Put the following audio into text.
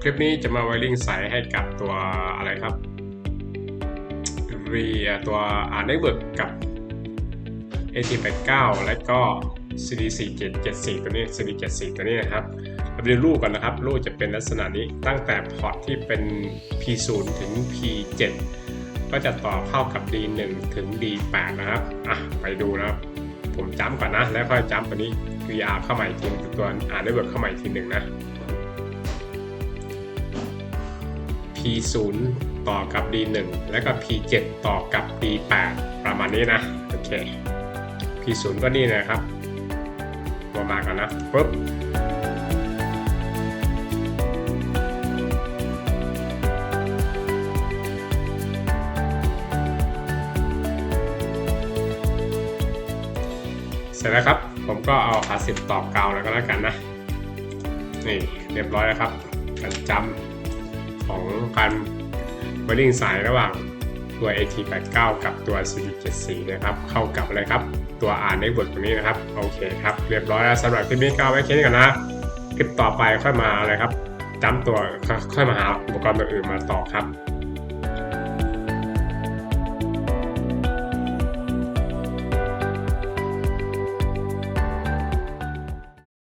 คลิปนี้จะมาไวริงสายให้กับตัวอะไรครับรีตัวอ่านได้เบิร์กกับ AT89 แล้วก็ CD4774 ตัวนี้ CD74 ตัวนี้นะครับเราไปดูรูปกันนะครับ รูปจะเป็นลักษณะนี้ตั้งแต่พอร์ตที่เป็น P0 ถึง P7 ก็จะต่อเข้ากับ D1 ถึง D8 นะครับ อะ ไปดูนะครับ ผมจ้ำก่อนนะ แล้วค่อยจ้ำตัวนี้ VR เข้ามาอีกทีตัวอ่านได้เบิร์กเข้ามาอีกทีหนึ่งนะ P0 ต่อกับ D1 แล้วก็ P7 ต่อกับ D8 ประมาณนี้นะโอเค P0 ก็นี่นะครับมามากันนะปุ๊บเสร็จแล้วครับ ผมก็เอาขาสิบตอกกาวแล้วก็แล้วกันนะ นี่เรียบร้อยแล้วครับการจำ ของการว i ริงสายระหว่างตัว AT89 กับตัว CD74 นะครับ เข้ากับอะไรครับ ตัว R Network ตรงนี้นะครับ โอเคครับ เรียบร้อยแล้วสำหรับคลิปนี้ก็ไว้แค่นี้ก่อนนะ คลิปต่อไปค่อยมาอะไรครับจำตัวค่อยมาหาอุปกรณ์ตัวอื่นมาต่อครับ